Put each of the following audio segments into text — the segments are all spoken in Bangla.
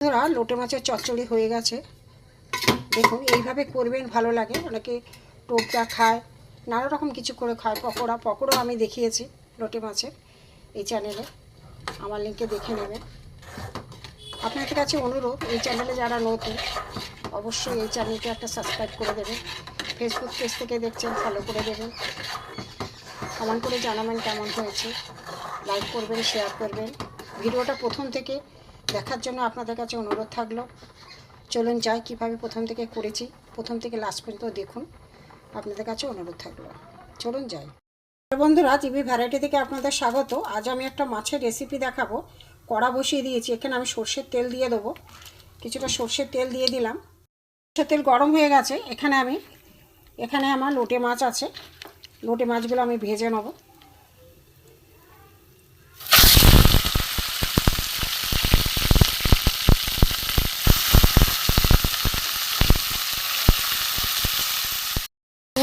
বন্ধুরা, লোটে মাছের চচ্চড়ি হয়ে গেছে। দেখুন, এইভাবে করবেন, ভালো লাগে। অনেকে টোপটা খায়, নানা রকম কিছু করে খায়। পকোড়া পকোড়াও আমি দেখিয়েছি লোটে মাছের এই চ্যানেলে আমার লিঙ্কে দেখে নেবেন। আপনাদের কাছে অনুরোধ, এই চ্যানেলে যারা নতুন, অবশ্যই এই চ্যানেলটা একটা সাবস্ক্রাইব করে দেবেন। ফেসবুক পেজ থেকে দেখছেন ফলো করে দেবেন। কমেন্ট করে জানাবেন কেমন হয়েছে। লাইক করবেন শেয়ার করবেন। ভিডিওটা প্রথম থেকে দেখার জন্য আপনাদের কাছে অনুরোধ থাকল। চলুন যাই, কীভাবে প্রথম থেকে করেছি। প্রথম থেকে লাস্ট পর্যন্ত দেখুন। আপনাদের কাছে অনুরোধ থাকল। চলুন যাই। বন্ধুরা টিভি ভ্যারাইটি থেকে আপনাদের স্বাগত। আজ আমি একটা মাছের রেসিপি দেখাবো। কড়া বসিয়ে দিয়েছি। এখানে আমি সর্ষের তেল দিয়ে দেবো। কিছুটা সর্ষের তেল দিয়ে দিলাম। সর্ষের তেল গরম হয়ে গেছে। এখানে আমি, এখানে আমার লোটে মাছ আছে। লোটে মাছগুলো আমি ভেজে নেব।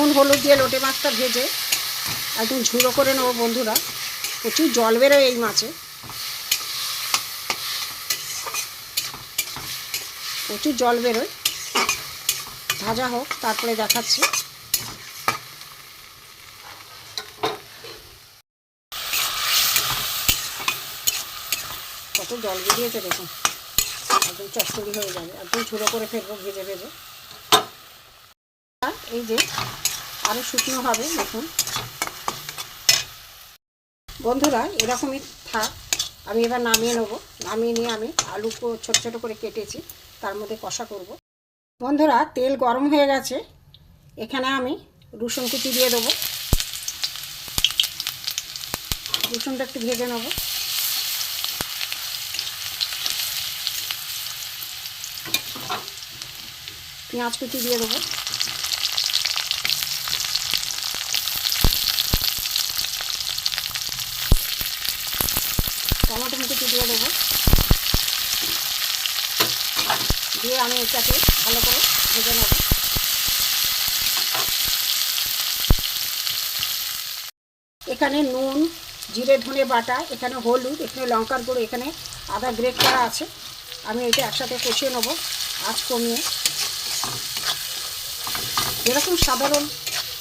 নুন, হলুদ দিয়ে লোটে মাছটা ভেজে একদম ঝুড়ো করে নেব বন্ধুরা। প্রচুর জল বেরোয় এই মাছে। প্রচুর জল বেরোয়। ভাজা হোক, তারপরে দেখাচ্ছি। কত জল বেরিয়েছে দেখুন। একদম চচ্চড়ি হয়ে যাবে। একদম ঝুড়ো করে ফেলব, ভেজে ভেজে এই যে আরও শুকনো হবে, দেখুন। বন্ধুরা, এরকমই থাক। আমি এবার নামিয়ে নেব। নামিয়ে নিয়ে আমি আলু ছোট ছোট করে কেটেছি, তার মধ্যে কষা করব। বন্ধুরা, তেল গরম হয়ে গেছে। এখানে আমি রসুন কুচি দিয়ে দেবো। রসুনটা একটু ভেজে নেব। পেঁয়াজ কুচি দিয়ে দেবো টমেটো কুচি দিয়ে দেবো। দিয়ে আমি এটাকে ভালো করে ভেজে নেব। এখানে নুন, জিরে, ধনে বাটা, এখানে হলুদ, এখানে লঙ্কার গুঁড়ো, এখানে আদা গ্রেট করা আছে। আমি এটা একসাথে কষিয়ে নেব, আঁচ কমিয়ে। যেরকম সাধারণ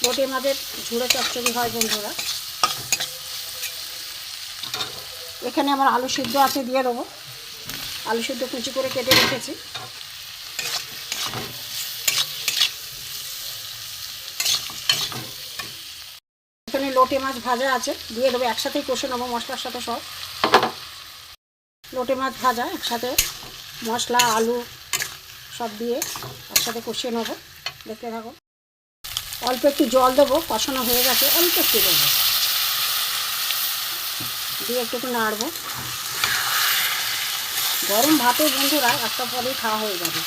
লোটে মাছের ঝুড়ো চচ্চড়ি হয় বন্ধুরা। এখানে আমার আলু সিদ্ধ আছে, দিয়ে দেবো। আলু সিদ্ধ কুচি করে কেটে রেখেছি। এখানে লোটে মাছ ভাজা আছে, দিয়ে দেবো, একসাথেই কষে নেব মশলার সাথে সব। লোটে মাছ ভাজা, একসাথে মশলা, আলু সব দিয়ে একসাথে কষিয়ে নেব। দেখতে থাকো। অল্প একটু জল দেবো, কষানো হয়ে গেছে, অল্প একটু দেবো। দিয়ে একটু নাড়বো। গরম ভাতে বন্ধুরা, একটা পরেই খাওয়া হয়ে যাবে।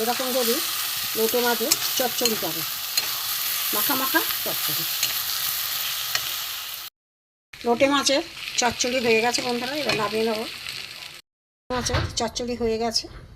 এরকম যদি লোটে মাঝে চচ্চড়ি করে মাখা মাখা চচ্চড়ি। লোটে মাছের চচ্চড়ি হয়ে গেছে বন্ধুরা, এবার নামিয়ে নেব। মাছের চচ্চড়ি হয়ে গেছে।